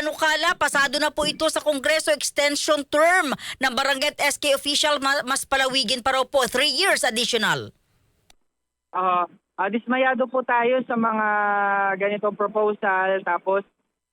panukala, pasado na po ito sa Kongreso extension term ng Barangay SK official, ma- mas palawigin pa raw po, three years additional. Ah, ah, dismayado po tayo sa mga ganitong proposal tapos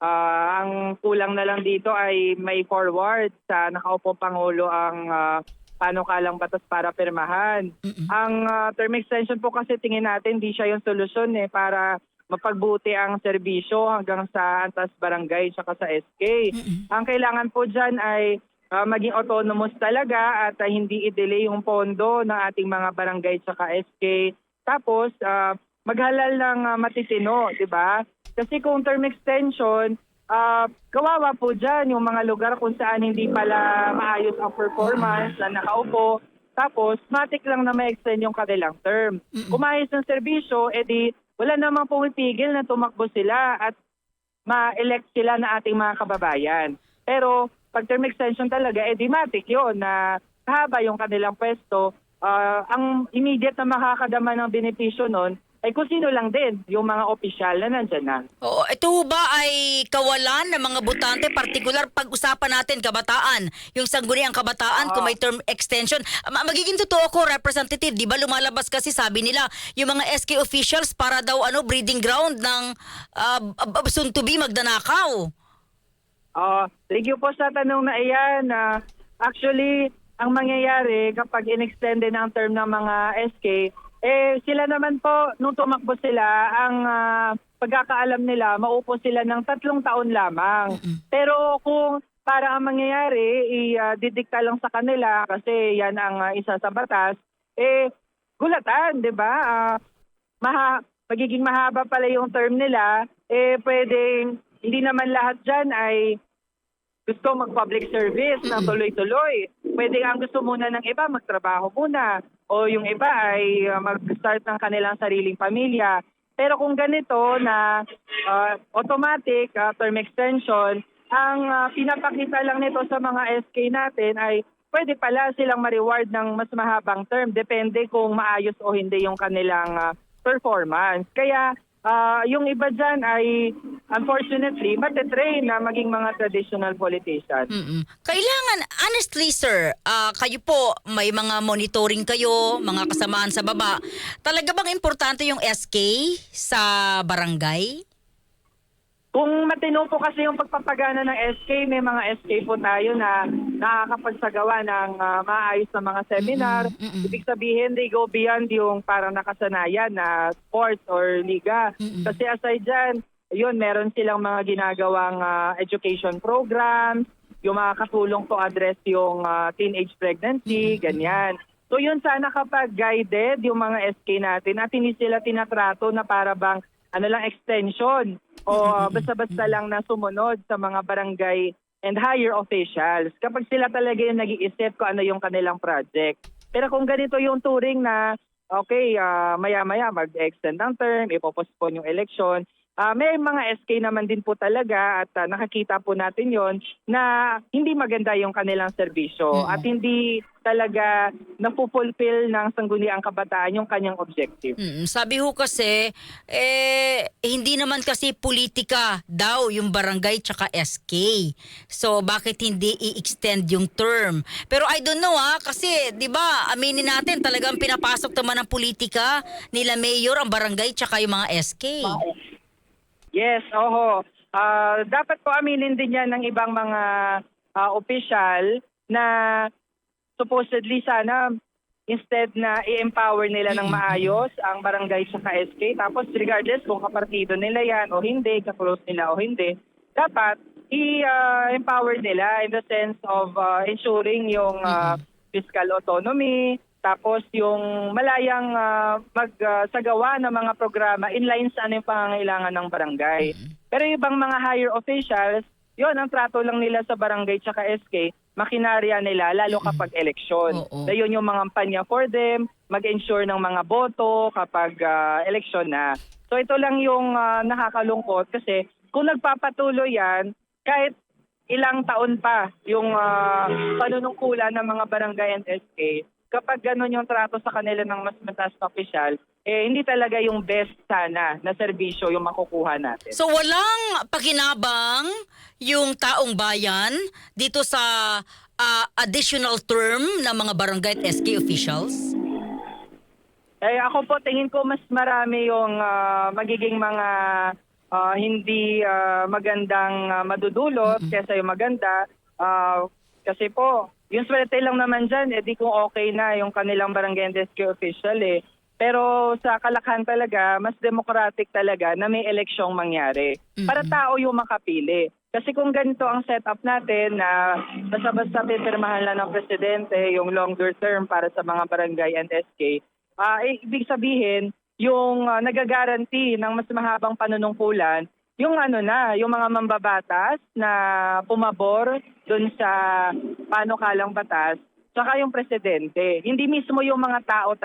ah, ang kulang na lang dito ay may forward sa nakaupo Pangulo ang uh, panukalang batas para pirmahan. Ang ah, term extension po kasi tingin natin di siya yung solusyon eh para mapagbuti ang serbisyo hanggang sa antas barangay tsaka sa SK. Ang kailangan po dyan ay ah, maging autonomous talaga at ah, hindi i-delay yung pondo ng ating mga barangay tsaka SK. Tapos ah, maghalal ng ah, matitino, di ba? Kasi kung term extension, ah, kawawa po dyan yung mga lugar kung saan hindi pala maayos ang performance na nakaupo. Tapos, matik lang na ma-extend yung kanilang term. Kung maayos ng serbisyo, edi wala namang pumipigil na tumakbo sila at ma-elect sila na ating mga kababayan. Pero pag term extension talaga, edi matik yun na haba yung kanilang pwesto. Ah, ang immediate na makakadama ng benepisyo nun ay kung sino lang din, yung mga opisyal na nandyan na. Oo, ito ba ay kawalan ng mga botante, particular pag-usapan natin kabataan, yung sangguniang kabataan kung may term extension. Ma- magiging totoo ko, representative, di ba lumalabas kasi sabi nila, yung mga SK officials para daw ano breeding ground ng uh, soon to be magdanakaw. Ah, thank you po sa tanong na iyan. Ah, actually, ang mangyayari kapag inextended ang term ng mga SK, eh sila naman po, nung tumakbo sila, ang ah, pagkakaalam nila, maupo sila ng tatlong taon lamang. Pero kung para ang mangyayari, i-didikta lang sa kanila kasi yan ang ah, isa sa batas, eh gulatan, di ba? Ah, maha, magiging mahaba pala yung term nila, eh pwedeng hindi naman lahat dyan ay gusto mag-public service na tuloy-tuloy. Pwede ang gusto muna ng iba, magtrabaho muna. O yung iba ay uh, mag-start ng kanilang sariling pamilya. Pero kung ganito na uh, automatic uh, term extension, ang uh, pinapakita lang nito sa mga SK natin ay pwede pala silang ma-reward ng mas mahabang term. Depende kung maayos o hindi yung kanilang uh, performance. Kaya Ah, yung iba dyan ay unfortunately matetrain na maging mga traditional politicians. Mm-mm. Kailangan, honestly sir, ah, kayo po, may mga monitoring kayo, mga kasamaan sa baba. Talaga bang importante yung SK sa barangay? Kung matino po kasi yung pagpapagana ng SK, may mga SK po tayo na nakakapagsagawa ng ah, maayos na mga seminar. Ibig sabihin, they go beyond yung parang nakasanayan na sports or liga. Kasi aside dyan, yun, meron silang mga ginagawang ah, education programs, yung mga katulong to address yung ah, teenage pregnancy, ganyan. So yun sana kapag guided yung mga SK natin at hindi sila tinatrato na para bang ano lang extension o uh, basta-basta lang na sumunod sa mga barangay and higher officials kapag sila talaga yung nag-iisip kung ano yung kanilang project. Pero kung ganito yung turing na okay, ah, maya-maya mag-extend ang term, ipopostpone yung election, ah, may mga SK naman din po talaga at ah, nakakita po natin yon na hindi maganda yung kanilang serbisyo at hindi talaga napupulfill ng sangguniang kabataan yung kanyang objective. Mm, sabi ho kasi, eh, hindi naman kasi politika daw yung barangay tsaka SK. So, bakit hindi i-extend yung term? Pero I don't know ha, kasi, di ba, aminin natin, talagang pinapasok naman ng politika nila mayor ang barangay tsaka yung mga SK. Yes, oho. Ah, dapat po aminin din yan ng ibang mga ah, opisyal na supposedly sana instead na i-empower nila ng maayos ang barangay sa SK, tapos regardless kung kapartido nila yan o hindi, kaklose nila o hindi, dapat i-empower nila in the sense of ah, ensuring yung ah, fiscal autonomy, tapos yung malayang ah, magsagawa ng mga programa in line sa ano yung pangangailangan ng barangay. Pero yung ibang mga higher officials, yon ang trato lang nila sa barangay tsaka SK, makinarya nila lalo kapag eleksyon. Oo. Na yun yung mga kampanya for them, mag-ensure ng mga boto kapag ah, eleksyon na. So ito lang yung ah, nakakalungkot kasi kung nagpapatuloy yan, kahit ilang taon pa yung ah, panunungkulan ng mga barangay and SK, kapag ganun yung trato sa kanila ng mas mataas na opisyal, eh hindi talaga yung best sana na serbisyo yung makukuha natin. So, walang pakinabang yung taong bayan dito sa ah, additional term ng mga barangay at SK officials? Eh ako po tingin ko mas marami yung ah, magiging mga ah, hindi ah, magandang ah, madudulot kesa yung maganda. Ah, kasi po, yung swerte lang naman dyan, eh di kung okay na yung kanilang barangay and SK official eh. Pero sa kalakhan talaga, mas democratic talaga na may eleksyong mangyari. Para tao yung makapili. Kasi kung ganito ang setup natin na basta-basta pipirmahan lang ng presidente yung longer term para sa mga barangay and SK, Ah, eh, ibig sabihin, yung uh, nagagaranti ng mas mahabang panunungkulan, yung ano na, yung mga mambabatas na pumabor dun sa panukalang batas, saka yung presidente. Hindi mismo yung mga tao